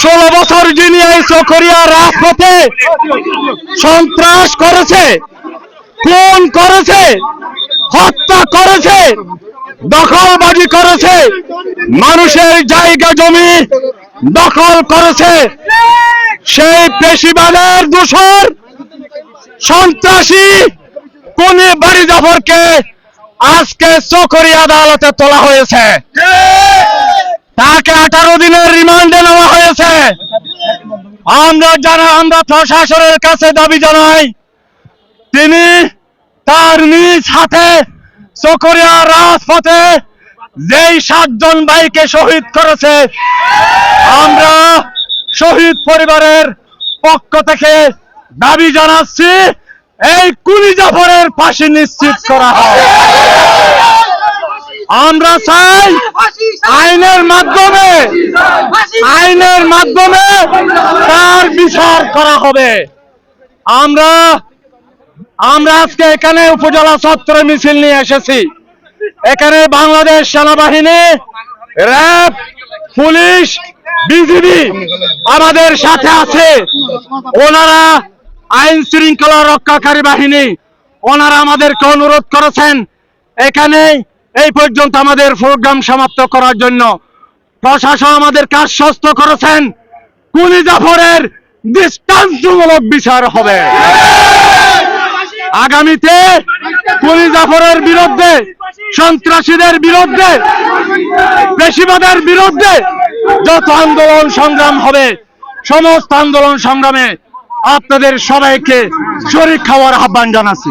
ষোলো বছর যিনি এই চকরিয়া রাজপথে সন্ত্রাস করেছে, খুন করেছে, হত্যা করেছে, দখলবাজি করেছে, মানুষের জায়গা জমি দখল করেছে, সেই পেশিবাদের দূষর সন্ত্রাসী কোন বাড়ি জাফরকে আজকে চকরি আদালতে তোলা হয়েছে। তাকে আঠারো দিনের রিমান্ডে নেওয়া হয়েছে আমরা জানা, আমরা প্রশাসনের কাছে দাবি জানাই, তিনি তার নিজ হাতে চকরিয়া রাজপথে যেই সাতজন ভাইকে শহীদ করেছে, আমরা শহীদ পরিবারের পক্ষ থেকে দাবি জানাচ্ছি, এই কুলি জাফরের ফাঁসি নিশ্চিত করা হয়। আমরা চাই আইনের মাধ্যমে আইনের মাধ্যমে তার বিচার করা হবে। আমরা আমরা আজকে এখানে উপজেলা চত্বরে মিছিল নিয়ে এসেছি। এখানে বাংলাদেশ সেনাবাহিনী, র্যাব, পুলিশ, বিজিবি আমাদের সাথে আছে। ওনারা আইন শৃঙ্খলা রক্ষাকারী বাহিনী। ওনারা আমাদেরকে অনুরোধ করেছেন এখানে এই পর্যন্ত আমাদের প্রোগ্রাম সমাপ্ত করার জন্য। প্রশাসন আমাদের কাজ সস্ত করেছেন। কুলি জাফরের দৃষ্টান্তমূলক বিচার হবে। আগামীতে কুলি জাফরের বিরুদ্ধে, সন্ত্রাসীদের বিরুদ্ধে, পেশিবাদের বিরুদ্ধে যত আন্দোলন সংগ্রাম হবে, সমস্ত আন্দোলন সংগ্রামে আপনাদের সবাইকে শরীর খাওয়ার আহ্বান জানাচ্ছি।